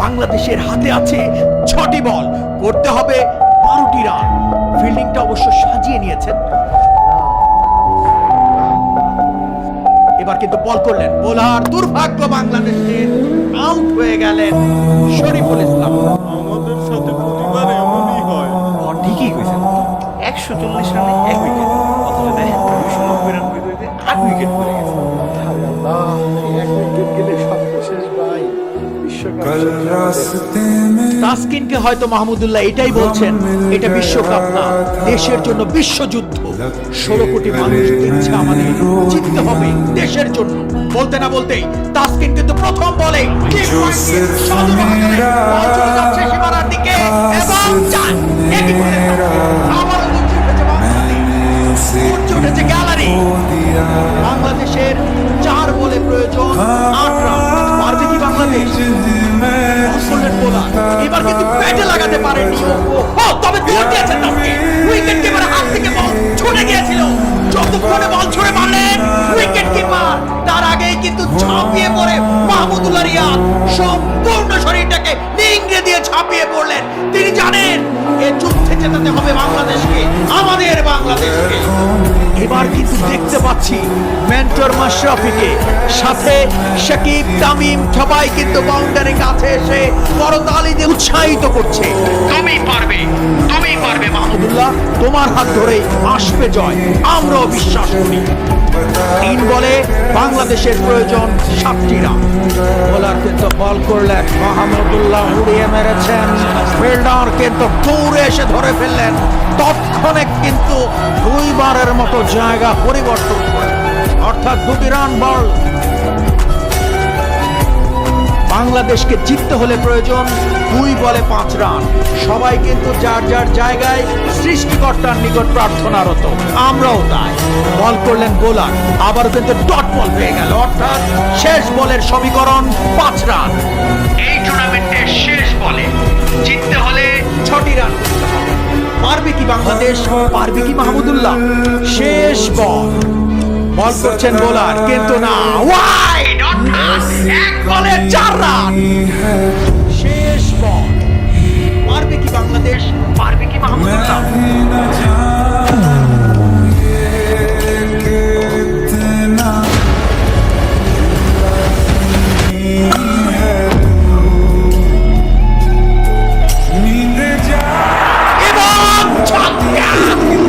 বাংলাদেশের হাতে আছে ছটি বল। করতে হবে বারোটি রান। ফিল্ডিংটা অবশ্য সাজিয়ে নিয়েছেন। এবার কিন্তু বল করলেন। বোলার দুর্ভাগ্য বাংলাদেশের আউট হয়ে গেলেন শরীফুল ইসলাম। আমাদের সাথে প্রতিবার এমনই হয়। ঠিকই কইছেন একশো চল্লিশ রানে এক উইকেট। অথচ দেখেন দুইশো নব্বই রান হইতে হইতে আট উইকেট তাসকিনকে হয়তো মাহমুদুল্লাহ এটাই বলছেন, এটা বিশ্বকাপ না, দেশের জন্য বিশ্বযুদ্ধ। ষোলো কোটি মানুষ দেখছে আমাদের, জিততে হবে দেশের জন্য। বলতে না বলতেই তাসকিন কিন্তু প্রথম বলে বাংলাদেশের চার বলে প্রয়োজন আট রান। বাংলাদেশ? এবার কিন্তু ব্যাটে লাগাতে পারেনি ও তবে দৌড় দিয়েছেন তাকে। উইকেট কিপারের হাত থেকে বল ছুটে গিয়েছিল। যতক্ষণে বল ছুড়ে মারলেন উইকেট কিপার তার আগেই কিন্তু ঝাঁপিয়ে পড়ে মাহমুদুল্লাহ রিয়াদ। সম্পূর্ণ শরীরটাকে নিংড়ে দিয়ে ঝাঁপিয়ে পড়লেন। তিনি জানেন, এ যুদ্ধে জেতাতে হবে বাংলাদেশকে, আমাদের বাংলাদেশকে। এবার কিন্তু দেখতে পাচ্ছি মেন্টর মাশরাফিকে। সাথে শাকিব তামিম সবাই কিন্তু বাউন্ডারি কাছে এসে করতালি দিয়ে উৎসাহিত করছে। তুমি পারবে তুমি পারবে মাহমুদুল্লাহ তোমার হাত ধরে আসবে জয়। আমরাও বিশ্বাস করি। তিন বলে বাংলাদেশের প্রয়োজন সাতটি রান। বোলার কিন্তু বল করলেন মাহমুদুল্লাহ উড়িয়ে মেরেছেন। ফিল্ডার কিন্তু দৌড়ে এসে ধরে ফেললেন। তৎক্ষণে কিন্তু দুইবারের মতো জায়গা পরিবর্তন করে। অর্থাৎ দুটি রান বল। বাংলাদেশকে জিততে হলে প্রয়োজন দুই বলে পাঁচ রান। সবাই কিন্তু যার যার জায়গায় সৃষ্টিকর্তার নিকট প্রার্থনারত। আমরাও তাই। বল করলেন বোলার। আবার কিন্তু ডট বল হয়ে গেল। অর্থাৎ শেষ বলের সমীকরণ পাঁচ রান। এই টুর্নামেন্টের শেষ বলে জিততে হলে ছটি রান। বাংলাদেশ পারবে কি মাহমুদুল্লাহ। শেষ বল। বল করছেন বোলার কিন্তু না। ওয়াইড এক বলে চার রান। Ah!